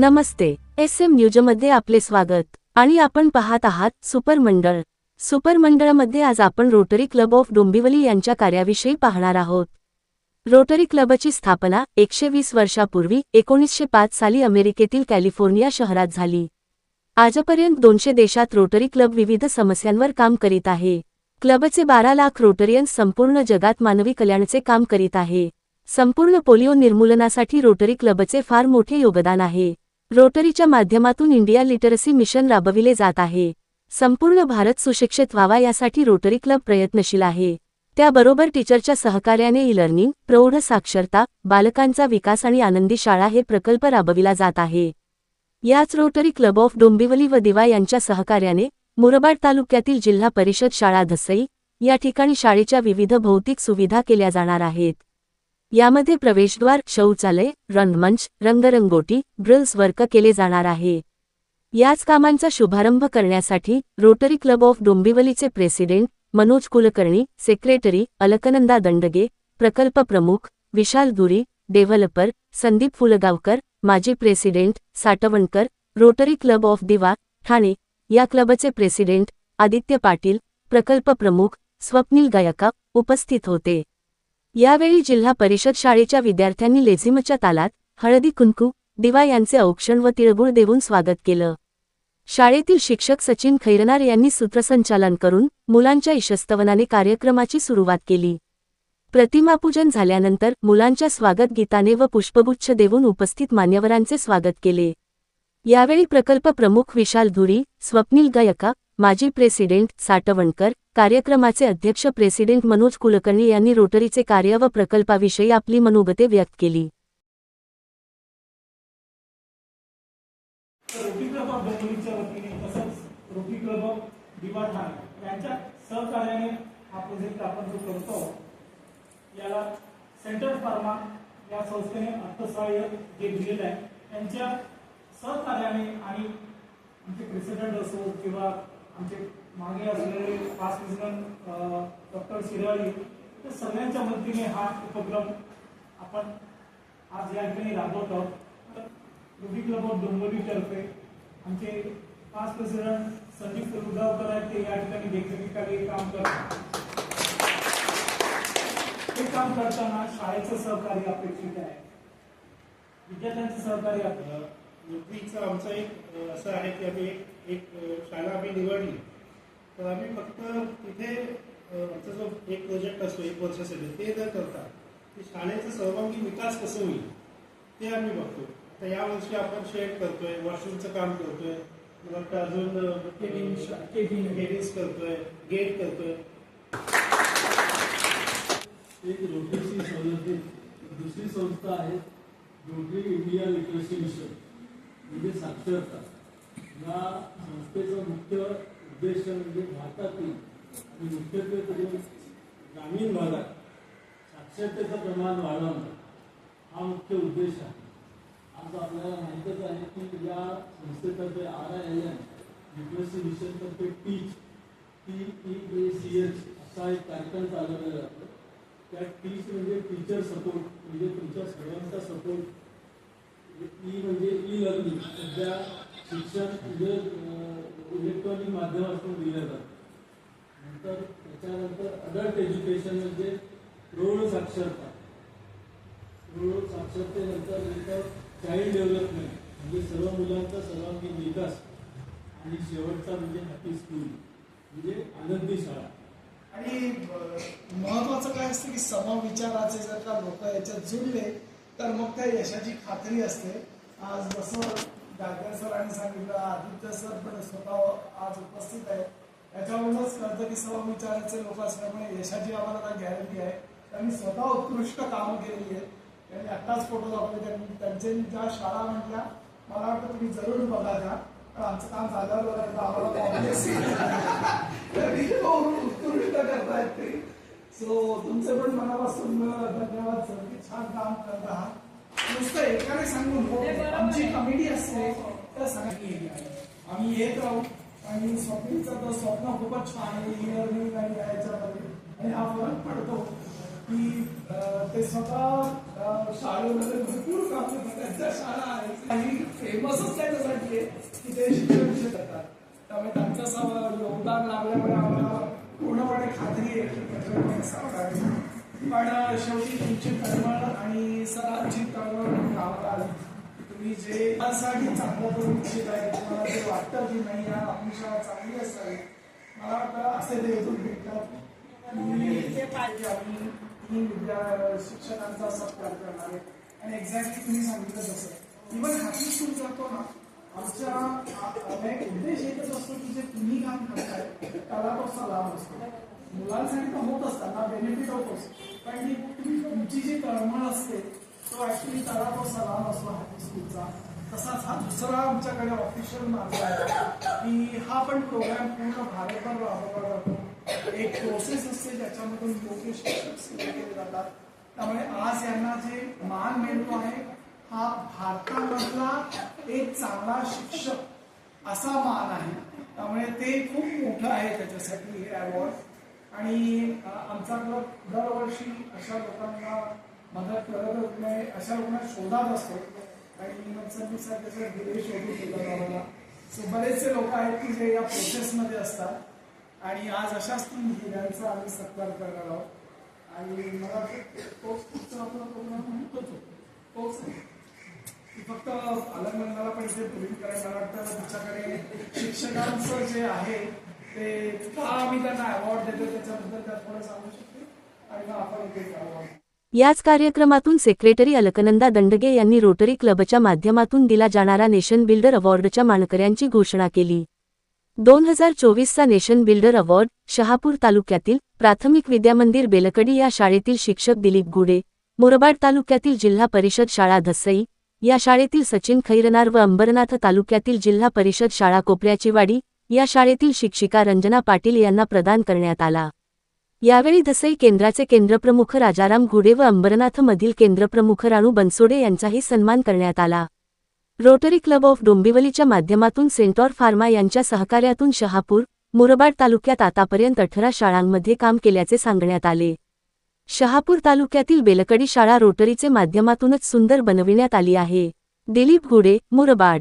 नमस्ते S M न्यूजमध्ये आपले स्वागत. आणि आपण पाहत आहात सुपर मंडळ सुपर मंडळमध्ये आज आपण रोटरी क्लब ऑफ डोंबिवली यांच्या कार्याविषयी पाहणार आहोत. रोटरी क्लबची स्थापना एकशे वीस वर्षापूर्वी एकोणीसशे पाच साली अमेरिकेतील कॅलिफोर्निया शहरात झाली. आजपर्यंत दोनशे देशात रोटरी क्लब विविध समस्यांवर काम करीत आहे. क्लबचे बारा लाख रोटरियन्स संपूर्ण जगात मानवी कल्याणाचे काम करीत आहे. संपूर्ण पोलिओ निर्मूलनासाठी रोटरी क्लबचे फार मोठे योगदान आहे. रोटरीच्या माध्यमातून इंडिया लिटरसी मिशन राबविले जात आहे. संपूर्ण भारत सुशिक्षित व्हावा यासाठी रोटरी क्लब प्रयत्नशील आहे. त्याबरोबर टीचरच्या सहकार्याने ई लर्निंग प्रौढ साक्षरता बालकांचा विकास आणि आनंदी शाळा हे प्रकल्प राबविला जात आहे. याच रोटरी क्लब ऑफ डोंबिवली व दिवा यांच्या सहकार्याने मुरबाड तालुक्यातील जिल्हा परिषद शाळा धसई या ठिकाणी शाळेच्या विविध भौतिक सुविधा केल्या जाणार आहेत. यामध्ये प्रवेशद्वार शौचालय रंगमंच रंगरंगोटी ड्रिल्स वर्क केले जाणार आहे. याच कामांचा शुभारंभ करण्यासाठी रोटरी क्लब ऑफ डोंबिवलीचे प्रेसिडेंट मनोज कुलकर्णी सेक्रेटरी अलकनंदा दंडगे प्रकल्प प्रमुख विशाल धुरी डेव्हलपर संदीप फुलगावकर माजी president Satavankar rotary club of Diwa Thane या क्लबचे प्रेसिडेंट आदित्य पाटील प्रकल्प प्रमुख स्वप्नील गायका उपस्थित होते. यावेळी जिल्हा परिषद शाळेच्या विद्यार्थ्यांनी लेझिमच्या तालात हळदी कुंकू दिवा यांचे औक्षण व तिळगुळ देऊन स्वागत केलं. शाळेतील शिक्षक सचिन खैरनार यांनी सूत्रसंचालन करून मुलांच्या इशस्तवनाने कार्यक्रमाची सुरुवात केली. प्रतिमापूजन झाल्यानंतर मुलांच्या स्वागत गीताने व पुष्पगुच्छ देऊन उपस्थित मान्यवरांचे स्वागत केले. यावेळी प्रकल्प प्रमुख विशाल धुरी स्वप्नील गायका माजी प्रेसिडेंट साटवणकर कार्यक्रमाचे अध्यक्ष प्रेसिडेंट मनोज कुलकर्णी यांनी रोटरीचे कार्य व प्रकल्पाविषयी आपली मनोगते व्यक्त केली. सेंटर फार्मा या संस्थेने अर्थसहाय्य जे दिलेलं आहे त्यांच्या सहकार्याने आणि आमचे प्रेसिडेंट असो किंवा आमचे मागे असलेले पाच प्रेसिडेंट डॉक्टर शिराळी तर सगळ्यांच्या मदतीने हा उपक्रम आपण आज या ठिकाणी राबवत. आहोत तर रुबी क्लब ऑफ डोंबोलीतर्फे आमचे पाच प्रेसिडेंट संदीप कुलगावकर आहेत ते या ठिकाणी देखरेखीखाली काम करतात. हे काम करताना शाळेचं सहकार्य अपेक्षित आहे. विद्यार्थ्यांचं सहकार्य नोकरीचं आमचं एक असं आहे की आम्ही एक एक शाळा आम्ही निवडली. तर आम्ही फक्त तिथे आमचा जो एक प्रोजेक्ट असतो एक वर्षासाठी ते न करता की शाळेचा सर्वांगीण विकास कसं होईल ते आम्ही बघतो. आता यावर्षी आपण शेड करतोय वॉशरूमचं काम करतोय मला अजून. केबिन्स करतोय गेट करतोय. एक संलग्नित दुसरी संस्था आहे रोटरी इंडिया लिटरसी मिशन. म्हणजे साक्षरता. या संस्थेचा मुख्य उद्देश म्हणजे भारतातील आणि मुख्यत्वे करून ग्रामीण भागात साक्षरतेचं प्रमाण वाढवणं हा मुख्य उद्देश आहे. आज आपल्याला माहीतच आहे की या संस्थेतर्फे R I L N literacy मिशनतर्फे teach T E A C H असा एक कार्यक्रम चालवला जातो. त्या टीच म्हणजे टीचर सपोर्ट म्हणजे तुमच्या सर्वांचा सपोर्ट ई म्हणजे ई लर्निंग सध्या शिक्षण म्हणजे इलेक्ट्रॉनिक माध्यमातून दिलं जातं. नंतर त्याच्यानंतर अडल्ट एज्युकेशन म्हणजे प्रौढ साक्षरता. प्रौढ साक्षरतेनंतर नंतर चाइल्ड डेव्हलपमेंट म्हणजे सर्व मुलांचा सर्वांगीण विकास आणि शेवटचा म्हणजे हॅपी स्कूल म्हणजे आनंदी शाळा. आणि महत्वाचं काय असतं की समविचाराचे जर का लोक याच्यात जुळले तर मग त्या यशाची खात्री असते. आज जसं गायकर सरांनी सांगितलं आदित्य सर पण स्वतः आज उपस्थित आहे याच्यावरूनच कळतं की समविचाराचे लोक असल्यामुळे यशाची आम्हाला गॅरंटी आहे. त्यांनी स्वतः उत्कृष्ट कामं केलेली आहेत. त्यांनी आत्ताच फोटो दाखवले त्यांनी त्यांचे ज्या शाळा म्हटल्या मला वाटतं तुम्ही जरूर बघा त्या. आमचं काम झाल्यावर बघा आम्हाला उत्कृष्ट करतायत ते. सो तुमचे पण मनापासून धन्यवाद सर. की छान काम करत आहात. नुसतं एकाने सांगून आमची कमिटी असते तर सांगितली आम्ही येत राहू आणि स्वप्नीचं तर स्वप्न खूपच छान आहे लर्निंग आणि याच्यामध्ये आणि हा फरक पडतो की ते स्वतः शाळेमध्ये भरपूर काम करतात. त्यांच्या शाळा आहेत काही फेमसच त्याच्यासाठी आहे की ते शिक्षण विषय करतात त्यामुळे त्यांचं योगदान लाभल्यामुळे आम्हाला पूर्णपणे खात्री आहे. पण शेवटी तुमची तळमळ आणि सरांची तळमळ म्हणून आली. तुम्ही जे त्यासाठी चांगलं करू इच्छित आहे तुम्हाला जे वाटतं की नाही या आपली शाळा चांगली असावी. मला वाटतं असे ते भेटतात. मी ते पाहिजे आम्ही विद्या शिक्षकांचा सत्कार करणार. आहे आणि एक्झॅक्टली तुम्ही सांगितलं तसं. इव्हन हाती स्कूल जातो ना आमच्या उद्देश एकच असतो की जे तुम्ही काम करताय त्याला तो सलाम लाभ असतो. मुलांसाठी तर होत असतात बेनिफिट होतोच कारण ती तुम्ही तुमची जी तळमळ असते तो ऍक्च्युली त्याला तो सलाम असतो हाती स्कूलचा. तसाच हा दुसरा आमच्याकडे ऑफिशियल मार्ग आहे की हा पण प्रोग्राम पूर्ण भारतभर राबवला जातो. एक प्रोसेस असते ज्याच्यामधून योग्य शिक्षक सिलेक्ट केले जातात. त्यामुळे आज यांना जे मान मिळतो आहे हा भारतामधला एक चांगला शिक्षक असा मान आहे. त्यामुळे ते खूप मोठं आहे त्याच्यासाठी हे अवॉर्ड आणि आमचा क्लब दरवर्षी अशा लोकांना मदत करत नाही अशा लोकांना शोधात असतो. आणि मग संगीतसारख्याचा दिले शोधू ठेवतात आम्हाला सो बरेचसे लोक आहेत की जे या प्रोसेसमध्ये असतात. आणि आज अशाच तीन दिल्यांचा आम्ही सत्कार करणार आहोत. आणि मला तोच पुढचा आपला प्रोग्राम तोच होतो. तोच आहे. की फक्त अलंकरणाला पैसे पूर्वी करायला मला वाटतं तुमच्याकडे शिक्षकांचं जे आहे ते का आम्ही त्यांना अवॉर्ड देतो त्याच्याबद्दल त्यात थोडं सांगू शकतो? आणि मग आपण इथे अवॉर्ड याच कार्यक्रमातून सेक्रेटरी अलकनंदा दंडगे यांनी रोटरी क्लबच्या माध्यमातून दिला जाणारा नेशन बिल्डर अवॉर्डच्या मानकऱ्यांची घोषणा केली. दोन हजार चोवीसचा नेशन बिल्डर अवॉर्ड शहापूर तालुक्यातील प्राथमिक विद्यामंदिर बेलकडी या शाळेतील शिक्षक दिलीप गुडे मुरबाड तालुक्यातील जिल्हा परिषद शाळा धसई या शाळेतील सचिन खैरनार व अंबरनाथ तालुक्यातील जिल्हा परिषद शाळा कोपऱ्याची वाडी या शाळेतील शिक्षिका रंजना पाटील यांना प्रदान करण्यात आला. यावेळी धसई केंद्राचे केंद्रप्रमुख राजाराम घुडे व अंबरनाथमधील केंद्रप्रमुख राणू बनसोडे यांचाही सन्मान करण्यात आला. रोटरी क्लब ऑफ डोंबिवलीच्या माध्यमातून सेंटॉर फार्मा यांच्या सहकार्यातून शहापूर मुरबाड तालुक्यात आतापर्यंत अठरा शाळांमध्ये काम केल्याचे सांगण्यात आले. शहापूर तालुक्यातील बेलकडी शाळा रोटरीचे माध्यमातूनच सुंदर बनविण्यात आली आहे. दिलीप घोडे मुरबाड.